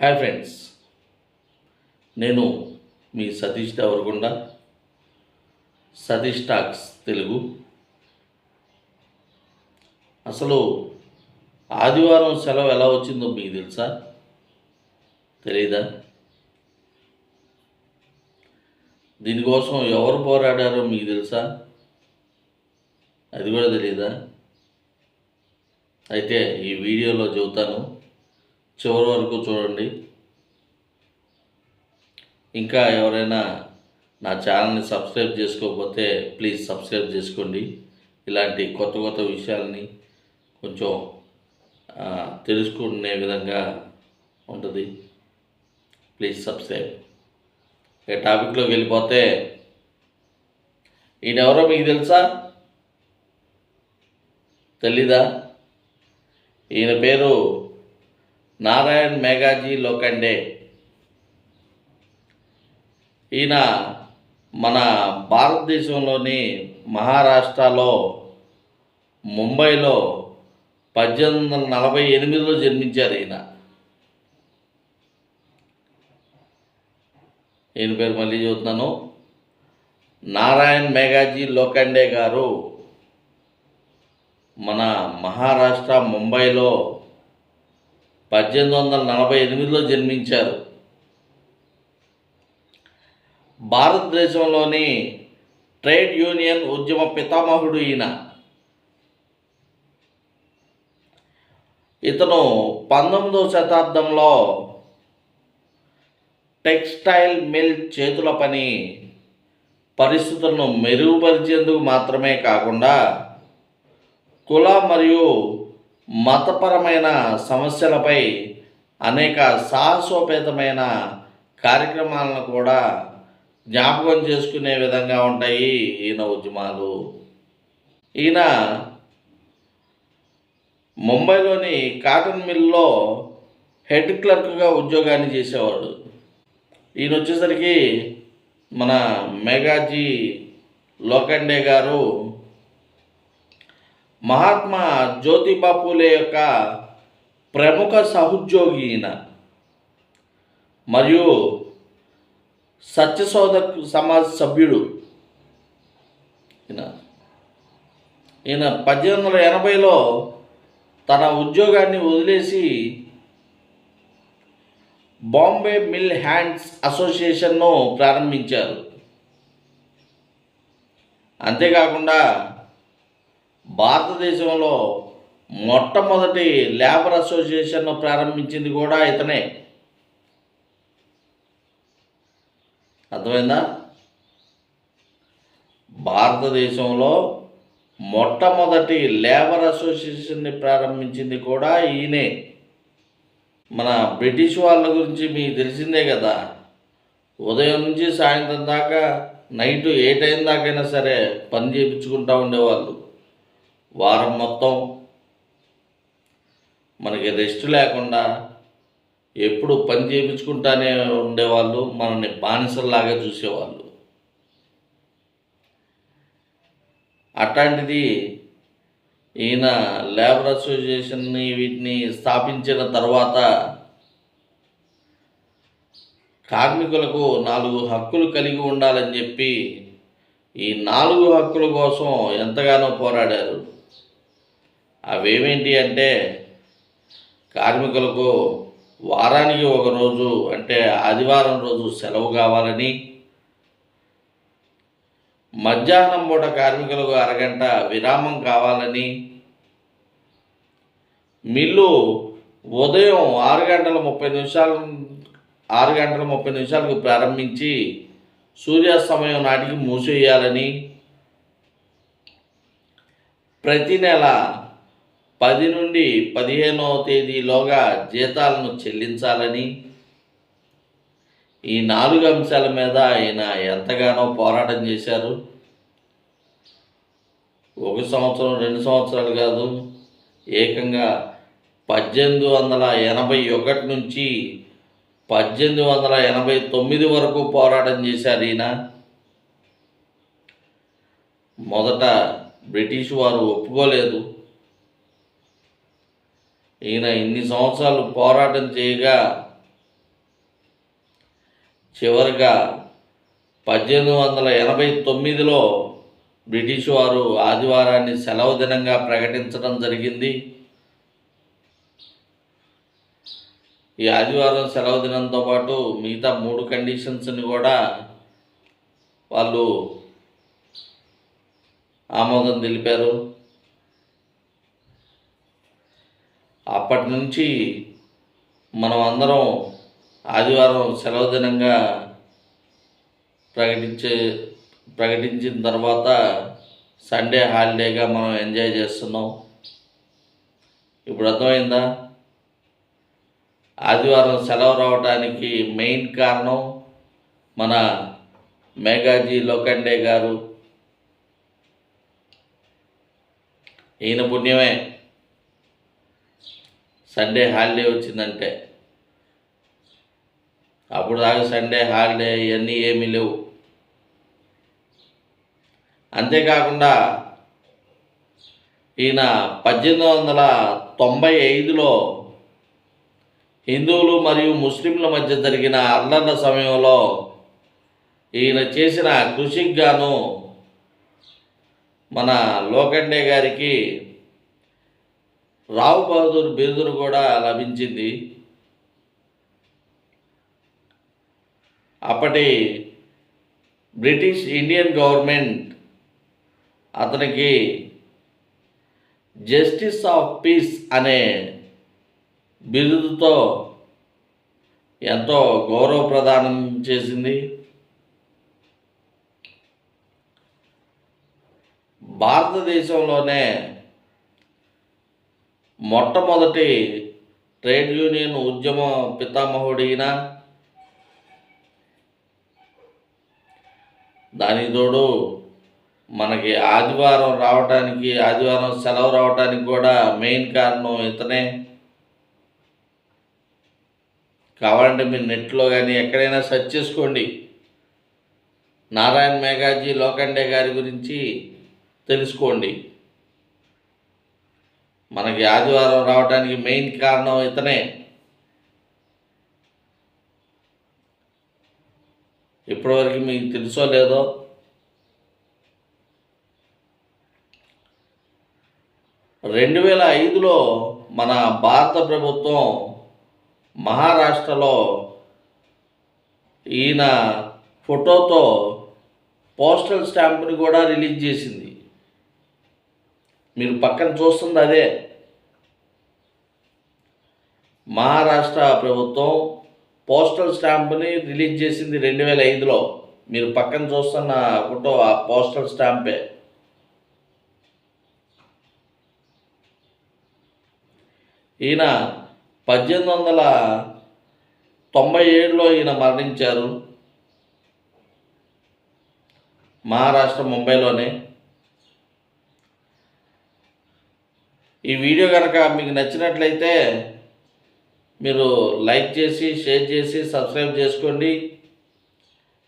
Hi friends నేను మీ Satish Devarakonda Satish talks Telugu. అసలు ఆదివారం సెలవు ఎలా వచ్చిందో మీకు తెలుసా? తెలీదా? దీనికోసం ఎవరు పోరాడారో మీకు తెలుసా? అది కూడా తెలియదా అయితే ఈ వీడియోలో చెబుతాను. చివరి వరకు చూడండి. ఇంకా ఎవరైనా నా ఛానల్ని సబ్స్క్రైబ్ చేసుకోకపోతే ప్లీజ్ సబ్స్క్రైబ్ చేసుకోండి. ఇలాంటి కొత్త కొత్త విషయాల్ని కొంచెం తెలుసుకునే విధంగా ఉంటుంది. Please subscribe. ఇక టాపిక్లోకి వెళ్ళిపోతే ఈయన ఎవరో మీకు తెలుసా? తెలీదా? ఈయన పేరు నారాయణ్ మేఘాజీ లోకండే. ఈయన మన భారతదేశంలోని మహారాష్ట్రలో ముంబైలో పద్దెనిమిది వందల నలభై ఎనిమిదిలో జన్మించారు ఈయన. ఈయన పేరు మళ్ళీ చూస్తున్నాను నారాయణ్ మేఘాజీ లోకండే గారు మన మహారాష్ట్ర ముంబైలో పద్దెనిమిది వందల నలభై ఎనిమిదిలో జన్మించారు. భారతదేశంలోని ట్రేడ్ యూనియన్ ఉద్యమ పితామహుడు ఈయన. ఇతను పంతొమ్మిదవ శతాబ్దంలో టెక్స్టైల్ మిల్ చేతుల పని పరిస్థితులను మెరుగుపరిచేందుకు మాత్రమే కాకుండా కుల మరియు మతపరమైన సమస్యలపై అనేక సాహసోపేతమైన కార్యక్రమాలను కూడా జ్ఞాపకం చేసుకునే విధంగా ఉంటాయి ఈయన ఉద్యమాలు ఈయన ముంబైలోని కాటన్ మిల్లో హెడ్ క్లర్క్గా ఉద్యోగాన్ని చేసేవాడు. ఈయన వచ్చేసరికి మన మేఘాజీ లోకండే గారు మహాత్మా జ్యోతిబా పూలే యొక్క ప్రముఖ సహోద్యోగి ఈయన మరియు సత్యశోధ సమాజ్ సభ్యుడు. ఈయన ఈయన పద్దెనిమిది వందల ఎనభైలో తన ఉద్యోగాన్ని వదిలేసి బాంబే మిల్ హ్యాండ్స్ అసోసియేషన్ను ప్రారంభించారు. అంతేకాకుండా భారతదేశంలో మొట్టమొదటి లేబర్ అసోసియేషన్ను ప్రారంభించింది కూడా ఇతనే. అర్థమైందా? భారతదేశంలో మొట్టమొదటి లేబర్ అసోసియేషన్ని ప్రారంభించింది కూడా ఈయనే. మన బ్రిటిష్ వాళ్ళ గురించి మీకు తెలిసిందే కదా. ఉదయం నుంచి సాయంత్రం దాకా నైట్ ఏ టైం దాకైనా సరే పని చేయించుకుంటూ ఉండేవాళ్ళు. వారం మొత్తం మనకి రెస్ట్ లేకుండా ఎప్పుడు పని చేయించుకుంటానే ఉండేవాళ్ళు మనల్ని బానిసల్లాగా చూసేవాళ్ళు. అట్లాంటిది ఈయన లేబర్ అసోసియేషన్ని వీటిని స్థాపించిన తర్వాత కార్మికులకు నాలుగు హక్కులు కలిగి ఉండాలని చెప్పి ఈ నాలుగు హక్కుల కోసం ఎంతగానో పోరాడారు. అవేమేంటి అంటే కార్మికులకు వారానికి ఒక రోజు అంటే ఆదివారం రోజు సెలవు కావాలని మధ్యాహ్నం పూట కార్మికులకు అరగంట విరామం కావాలని మిల్లు ఉదయం ఆరు గంటల ముప్పై నిమిషాలు ఆరు గంటల ముప్పై నిమిషాలకు ప్రారంభించి సూర్యాస్తమయం నాటికి మూసేయాలని ప్రతి నెల పది నుండి పదిహేనవ తేదీలోగా జీతాలను చెల్లించాలని ఈ నాలుగు అంశాల మీద ఆయన ఎంతగానో పోరాటం చేశారు. ఒక సంవత్సరం రెండు సంవత్సరాలు కాదు ఏకంగా పద్దెనిమిది వందల ఎనభై ఒకటి నుంచి పద్దెనిమిది వందల ఎనభై తొమ్మిది వరకు పోరాటం చేశారు ఈయన. మొదట బ్రిటిష్ వారు ఒప్పుకోలేదు. ఈయన ఇన్ని సంవత్సరాలు పోరాటం చేయగా చివరిగా పద్దెనిమిది వందల ఎనభై తొమ్మిదిలో బ్రిటిష్ వారు ఆదివారాన్ని సెలవు దినంగా ప్రకటించడం జరిగింది. ఈ ఆదివారం సెలవు దినంతో పాటు మిగతా మూడు కండిషన్స్ని కూడా వాళ్ళు ఆమోదం తెలిపారు. అప్పటి నుంచి మనం అందరం ఆదివారం సెలవు దినంగా ప్రకటించే ప్రకటించిన తర్వాత సండే హాలిడేగా మనం ఎంజాయ్ చేస్తున్నాం. ఇప్పుడు అర్థమైందా? ఆదివారం సెలవు రావడానికి మెయిన్ కారణం మన మేఘాజీ లోకండే గారు. ఈయన పుణ్యమే. సండే హాలిడే వచ్చిందంటే. అప్పుడు దాకా సండే హాలిడే ఇవన్నీ ఏమీ లేవు. అంతేకాకుండా ఈయన పద్దెనిమిది వందల తొంభై ఐదులో హిందువులు మరియు ముస్లింల మధ్య జరిగిన అల్లర్ల సమయంలో ఈయన చేసిన కృషికి గాను మన లోకండే గారికి రావు బహదూర్ బిరుదును కూడా లభించింది. అప్పటి బ్రిటిష్ ఇండియన్ గవర్నమెంట్ అతనికి జస్టిస్ ఆఫ్ పీస్ అనే బిరుదుతో ఎంతో గౌరవ ప్రదానం చేసింది. భారతదేశంలోనే మొట్టమొదటి ట్రేడ్ యూనియన్ ఉద్యమ పితామహుడైన దానికి తోడు మనకి ఆదివారం రావటానికి ఆదివారం సెలవు రావటానికి కూడా మెయిన్ కారణం ఇతనే. కావాలంటే మీరు నెట్లో కానీ ఎక్కడైనా సెర్చ్ చేసుకోండి. నారాయణ మేఘాజీ లోకండే గారి గురించి తెలుసుకోండి. మనకి ఆదివారం రావడానికి మెయిన్ కారణం ఇతనే. ఇప్పటివరకు మీకు తెలుసో లేదో? రెండు వేల ఐదులో మన భారత ప్రభుత్వం మహారాష్ట్రలో ఈయన ఫోటోతో పోస్టల్ స్టాంపుని కూడా రిలీజ్ చేసింది. మీరు పక్కన చూస్తుంది అదే. మహారాష్ట్ర ప్రభుత్వం పోస్టల్ స్టాంప్ని రిలీజ్ చేసింది రెండు వేల ఐదులో. మీరు పక్కన చూస్తున్న ఫోటో ఆ పోస్టల్ స్టాంపే. ఈయన పద్దెనిమిది వందల తొంభై ఏడులో ఈయన మరణించారు. మహారాష్ట్ర ముంబైలోనే. ఈ వీడియో కనుక మీకు నచ్చినట్లయితే మీరు లైక్ చేసి షేర్ చేసి సబ్స్క్రైబ్ చేసుకోండి.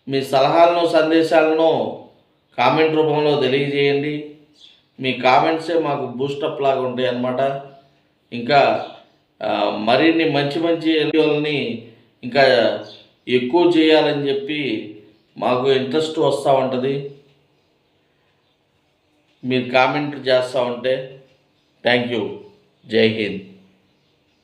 మీ సలహాలను సందేశాలను కామెంట్ రూపంలో తెలియజేయండి. మీ కామెంట్సే మాకు బూస్టప్ లాగా ఉంటాయి అన్నమాట. ఇంకా మరిన్ని మంచి మంచి వీడియోలని ఇంకా ఎక్కువ చేయాలని చెప్పి మాకు ఇంట్రెస్ట్ వస్తూ ఉంటుంది. మీరు కామెంట్ చేస్తూ ఉంటే Thank you. Jay Hind.